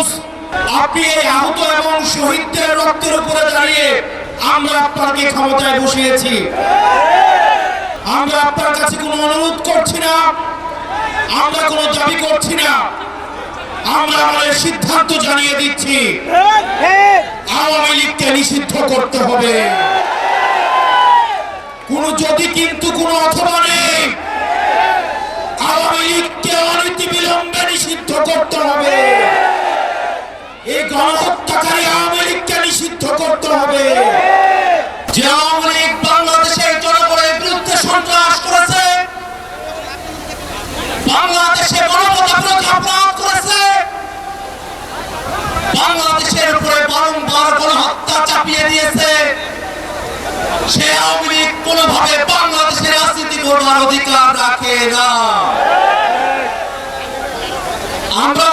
ইউনুস আপনি এই আহত এবং শহীদদের রক্তের উপরে দাঁড়িয়ে আমরা আপনাকে ক্ষমতায় বসিয়েছি। আমরা আপনার কাছে কোনো অনুরোধ করছি না, আমরা কোনো দাবি করছি না, আমরা আমাদের সিদ্ধান্ত জানিয়ে দিচ্ছি, আওয়ামী লীগকে নিষিদ্ধ করতে হবে। কোন যদি কিন্তু কোনো অথবা নেই, আওয়ামী লীগকে অনতি বিলম্বে নিষিদ্ধ করতে হবে। এই গণহত্যাকারী আওয়ামী লীগকে নিষিদ্ধ করতে হবে। যে আওয়ামী লীগ বাংলাদেশের জনগণের বিরুদ্ধে সন্ত্রাস করেছে, বাংলাদেশে বাংলাদেশের উপরে বারংবার গণহত্যা চাপিয়ে দিয়েছে। সে আওয়ামী লীগ কোনোভাবে বাংলাদেশের রাজনীতি করবার অধিকার রাখে না। আমরা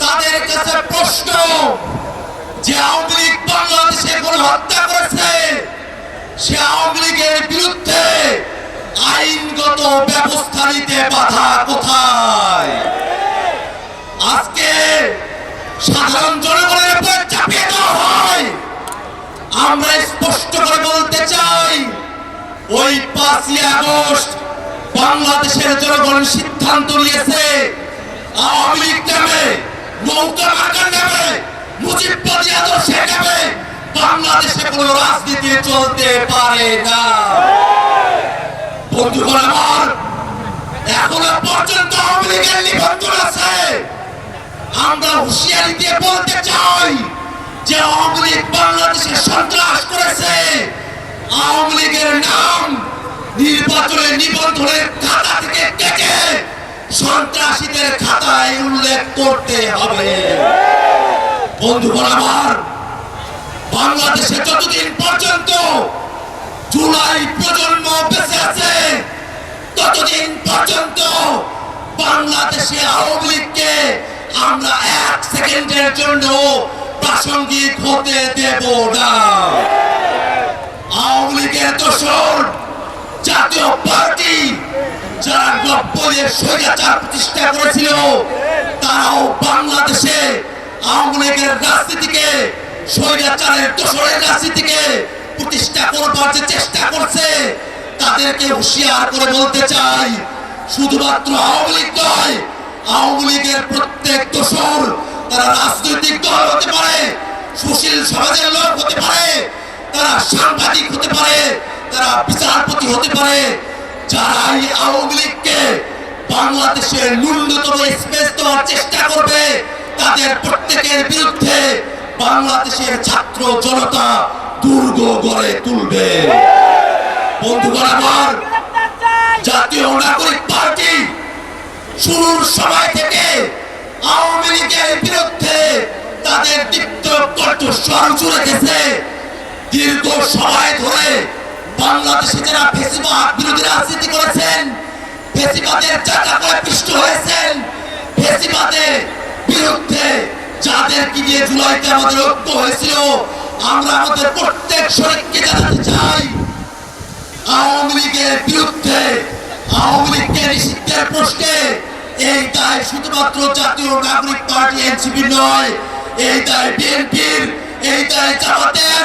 তাদের কাছে প্রশ্ন, যে হত্যা করেছে, সে বিরুদ্ধে আইনগত ব্যবস্থা নিতে বাধা কোথায়? আজকে সাধারণ জনগণের চাপিয়ে দেওয়া হয়। আমরা স্পষ্ট করে বলতে চাই, ওই পাঁচই আগস্ট বাংলাদেশের জনগণ সিদ্ধান্ত নিয়েছে, আওয়ামী লীগ নামে নৌকা আদর্শে নামে বাংলাদেশে রাজনীতি চলতে পারে না। বন্ধুগণ আমার, এখনও পর্যন্ত আওয়ামী লীগের নিবন্ধন আছে। আমরা হুঁশিয়ারি দিয়ে বলতে চাই যে আওয়ামী লীগ বাংলাদেশে সন্ত্রাস করেছে। আওয়ামী লীগের নাম নির্বাচনের নিবন্ধনের খাতা থেকে কেটে সন্ত্রাসীদের খাতায় উল্লেখ করতে হবে। বন্ধুগণ আমার, বাংলাদেশে যতদিন পর্যন্ত জুলাই প্রজন্ম বেঁচে আছে, ততদিন পর্যন্ত বাংলাদেশে আওয়ামী লীগকে আমরা এক সেকেন্ডের জন্য প্রাসঙ্গিক হতে দেব না। আওয়ামী লীগের দোষর জাতীয় পার্টি যারা নব্বইয়ের স্বৈরাচার প্রতিষ্ঠা করেছিল, তারাও বাংলাদেশে আওয়ামী লীগের রাজনীতিকে, স্বৈরাচারের দোষরের রাজনীতিকে প্রতিষ্ঠা করবার যে চেষ্টা করছে, তাদেরকে হুঁশিয়ার করে বলতে চাই, শুধুমাত্র আওয়ামী লীগ নয়, আওয়ামী লীগের প্রত্যেক দোষর তারা রাজনৈতিক দল হতে পারে, সুশীল সমাজের লোক হতে পারে, তারা সাংবাদিক হতে পারে তারা বিচারপতি হতে পারে যারা এই আওয়ামী লীগকে বাংলাদেশের ন্যূনতম স্পেস দেওয়ার চেষ্টা করবে, তাদের প্রত্যেকের বিরুদ্ধে বাংলাদেশের ছাত্র জনতা দুর্গ গড়ে তুলবে। বন্ধুগণ আমার, জাতীয় নাগরিক পার্টি শুরুর সময় থেকে আওয়ামী লীগের বিরুদ্ধে তাদের দীপ্ত কণ্ঠস্বর জুড়ে গেছে। দীর্ঘ সময় ধরে বাংলাদেশে যারা ফেসিবাদ বিরোধী রাজনীতি করেছেন। ফেসিবাদের চাকা করে পিষ্ট হয়েছেন। ফেসিবাদের বিরুদ্ধে যাদেরকে নিয়ে জুলাইতে আমাদের ঐক্য হয়েছিল, আমরা আমাদের প্রত্যেক শরীরকে জানাতে চাই, আওয়ামী লীগের বিরুদ্ধে, আওয়ামী লীগকে নিষিদ্ধের প্রশ্নে, এই দায় শুধুমাত্র জাতীয় নাগরিক পার্টি এনসিপি নয়, এই দায় বিএনপির, এই দায় জামাতের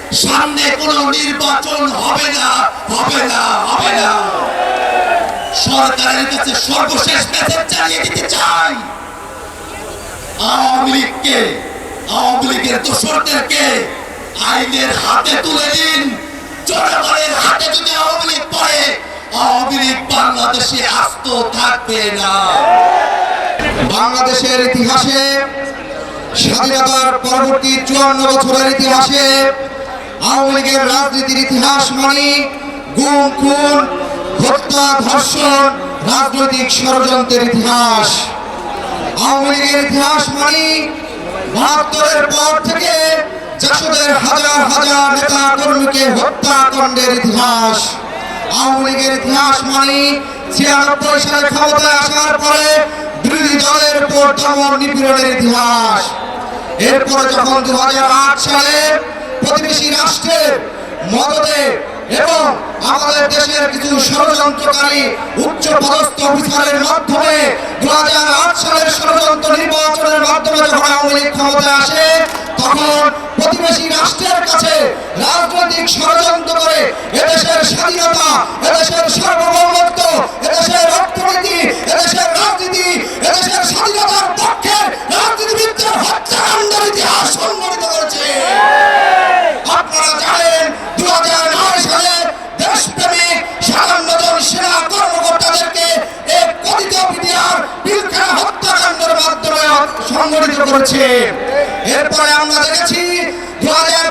সামনে কোনো নির্বাচন হবে না হবে না হবে না। সরকারের কাছে সর্বশেষ মেসেজ জানিয়ে দিতে চাই। আওয়ামী লীগকে, আওয়ামী লীগের দোসরদেরকে আইনের হাতে তুলে দিন। জনগণের হাতে যদি আওয়ামী লীগ পড়ে, আওয়ামী লীগ বাংলাদেশে আস্ত থাকবে না। বাংলাদেশের ইতিহাসে, স্বাধীনতার পরবর্তী চুয়ান্ন বছরের ইতিহাসে আওয়ামী লীগের রাজনীতির ইতিহাস মানে গুম, খুন, হত্যা, ধর্ষণ, রাজনৈতিক ষড়যন্ত্রের ইতিহাস। আওয়ামী লীগের ইতিহাস মানে বাহাত্তরের পর থেকে জাসদের হাজার হাজার নেতা কর্মীকে হত্যাকাণ্ডের ইতিহাস। আওয়ামী লীগের ইতিহাস মানে ছিয়ানব্বই সালে ক্ষমতায় আসার পরে বিরোধী দলের উপর দমন নিপীড়নের ইতিহাস। এরপরে যখন দু হাজার আট সালে প্রতিবেশী রাষ্ট্রের মদতে এবং আমাদের দেশের কিছু ষড়যন্ত্রকারী উচ্চ পদস্থ অফিসারের মাধ্যমে দু হাজার আট সালের ষড়যন্ত্র নির্বাচনের মাধ্যমে যখন আওয়ামী লীগ ক্ষমতায় আসে, তখন প্রতিবেশী রাষ্ট্রের কাছে রাজনৈতিক ষড়যন্ত্র করে এদেশের স্বাধীনতা, এদেশের সার্বভৌমত্ব সংগঠিত করছে। এরপরে আমরা দেখেছি দু সালে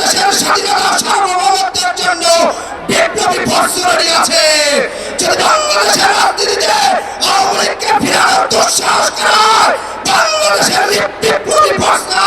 স্বাধীনতা সার্বভৌমত্বের জন্য। আছে। যদি বাংলাদেশের রাজনীতিতে আওয়ামী লীগকে ফিরানোর দুঃসাহস করা বাংলাদেশের বিপ্লবী ফসলা